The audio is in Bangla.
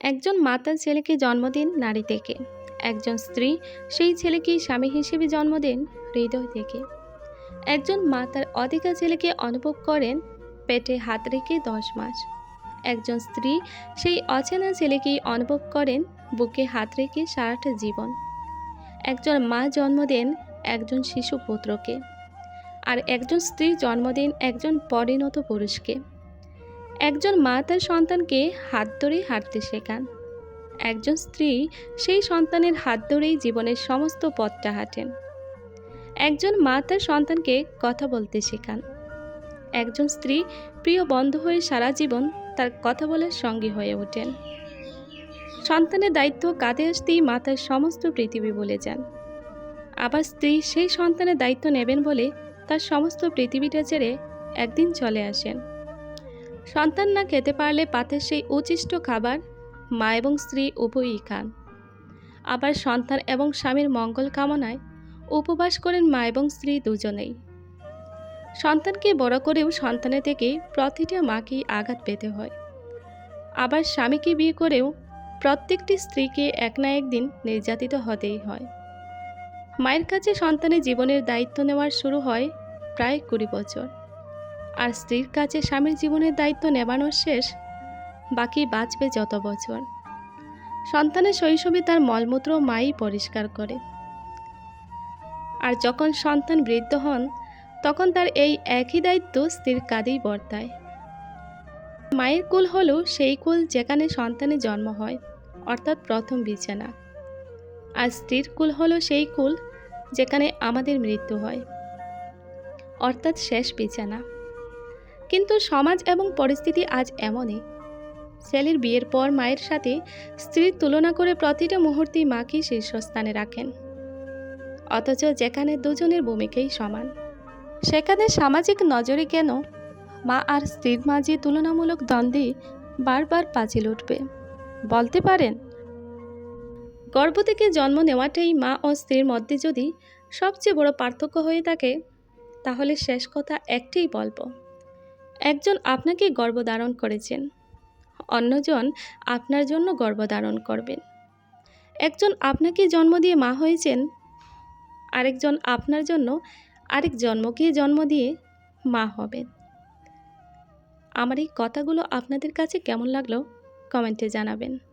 একজন মাতার ছেলেকে জন্ম দেন নারী থেকে। একজন স্ত্রী সেই ছেলেকেই স্বামী হিসেবে জন্ম দেন হৃদয় থেকে। একজন মা তার অধিকা ছেলেকে অনুভব করেন পেটে হাত রেখে দশ মাস। একজন স্ত্রী সেই অচেনা ছেলেকেই অনুভব করেন বুকে হাত রেখে সারাটা জীবন। একজন মা জন্ম দেন একজন শিশু পুত্রকে। আর একজন স্ত্রী জন্ম দেন একজন পরিণত পুরুষকে। একজন মা তার সন্তানকে হাত ধরে হাঁটতে শেখান। একজন স্ত্রী সেই সন্তানের হাত ধরেই জীবনের সমস্ত পথটা হাঁটেন। একজন মা তার সন্তানকে কথা বলতে শেখান। একজন স্ত্রী প্রিয় বন্ধু হয়ে সারা জীবন তার কথা বলার সঙ্গী হয়ে ওঠেন। সন্তানের দায়িত্ব কাঁধে আসতেই মাতার সমস্ত পৃথিবী বলে যান। আবার স্ত্রী সেই সন্তানের দায়িত্ব নেবেন বলে তার সমস্ত পৃথিবীটা ছেড়ে একদিন চলে আসেন। সন্তান না খেতে পারলে পাতের সেই উচিষ্ট খাবার মা এবং স্ত্রী উভয়ই খান। আবার সন্তান এবং স্বামীর মঙ্গল কামনায় উপবাস করেন মা এবং স্ত্রী দুজনেই। সন্তানকে বড় করেও সন্তানের থেকে প্রতিটা মাকেই আঘাত পেতে হয়। আবার স্বামীকে বিয়ে করেও প্রত্যেকটি স্ত্রীকে এক না একদিন নির্যাতিত হতেই হয়। মায়ের কাছে সন্তানের জীবনের দায়িত্ব নেওয়ার শুরু হয় প্রায় কুড়ি বছর। আর স্ত্রীর কাছে স্বামীর জীবনের দায়িত্ব নেবানোর শেষ বাকি বাঁচবে যত বছর। সন্তানের শৈশবে তার মলমূত্র মাই পরিষ্কার করে। আর যখন সন্তান বৃদ্ধ হন, তখন তার এই একই দায়িত্ব স্ত্রীর কাঁধেই বর্তায়। মায়ের কুল হলো সেই কুল যেখানে সন্তানের জন্ম হয়, অর্থাৎ প্রথম বিছানা। আর স্ত্রীর কুল হলো সেই কুল যেখানে আমাদের মৃত্যু হয়, অর্থাৎ শেষ বিছানা। কিন্তু সমাজ এবং পরিস্থিতি আজ এমনই। ছেলের বিয়ের পর মায়ের সাথে স্ত্রীর তুলনা করে প্রতিটা মুহূর্তেই মাকেই শীর্ষস্থানে রাখেন। অথচ যেখানে দুজনের ভূমিকাই সমান, সেখানে সামাজিক নজরে কেন মা আর স্ত্রীর মাঝে তুলনামূলক দ্বন্দ্বে বারবার পাঁচিল উঠবে, বলতে পারেন? গর্ভ থেকে জন্ম নেওয়াটাই মা ও স্ত্রীর মধ্যে যদি সবচেয়ে বড় পার্থক্য হয়ে থাকে, তাহলে শেষ কথা একটাই বলব। একজন আপনাকে গর্ভধারণ করেছেন। অন্যজন আপনার জন্য গর্ভধারণ করবেন। একজন আপনাকে জন্ম দিয়ে মা হয়েছেন। আরেকজন আপনার জন্য আরেক জন্মকে জন্ম দিয়ে মা হবেন। আমার এই কথাগুলো আপনাদের কাছে কেমন লাগল? কমেন্টে জানাবেন।